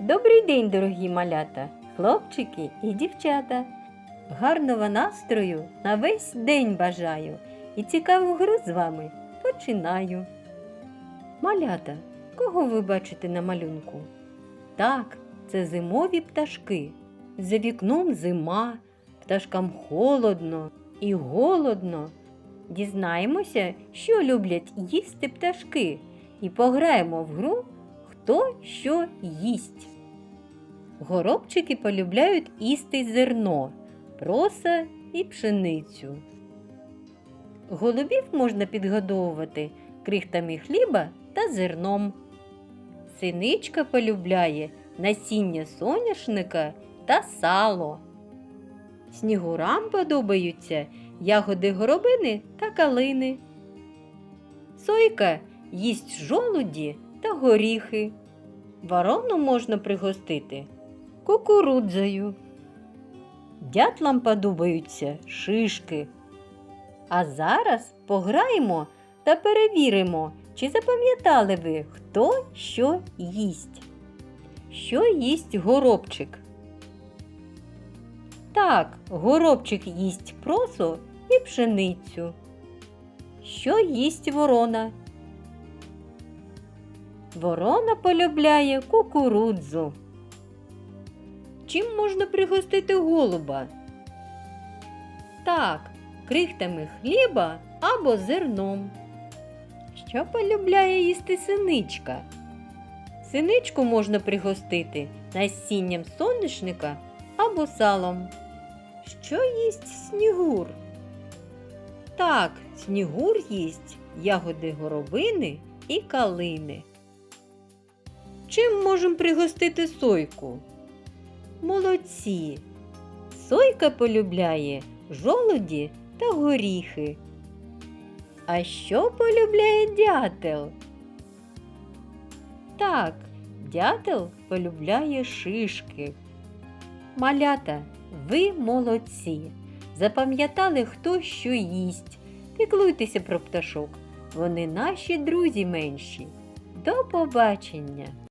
Добрий день, дорогі малята, хлопчики і дівчата. Гарного настрою на весь день бажаю і цікаву гру з вами починаю. Малята, кого ви бачите на малюнку? Так, це зимові пташки. За вікном зима, пташкам холодно і голодно. Дізнаємося, що люблять їсти пташки, і пограємо в гру Хто що їсть. Горобчики полюбляють їсти зерно, проса і пшеницю. Голубів можна підгодовувати крихтами хліба та зерном. Синичка полюбляє насіння соняшника та сало. Снігурам подобаються ягоди горобини та калини. Сойка їсть жолуді та горіхи. Ворону можна пригостити кукурудзою. Дятлам подобаються шишки. А зараз пограємо та перевіримо, чи запам'ятали ви, хто що їсть. Що їсть горобчик? Так, горобчик їсть просо і пшеницю. Що їсть ворона? Ворона полюбляє кукурудзу. Чим можна пригостити голуба? Так, крихтами хліба або зерном. Що полюбляє їсти синичка? Синичку можна пригостити насінням соняшника або салом. Що їсть снігур? Так, снігур їсть ягоди горобини і калини. Чим можемо пригостити сойку? Молодці. Сойка полюбляє жолуді та горіхи. А що полюбляє дятел? Так, дятел полюбляє шишки. Малята, ви молодці. Запам'ятали, хто що їсть. Піклуйтеся про пташок. Вони наші друзі менші. До побачення!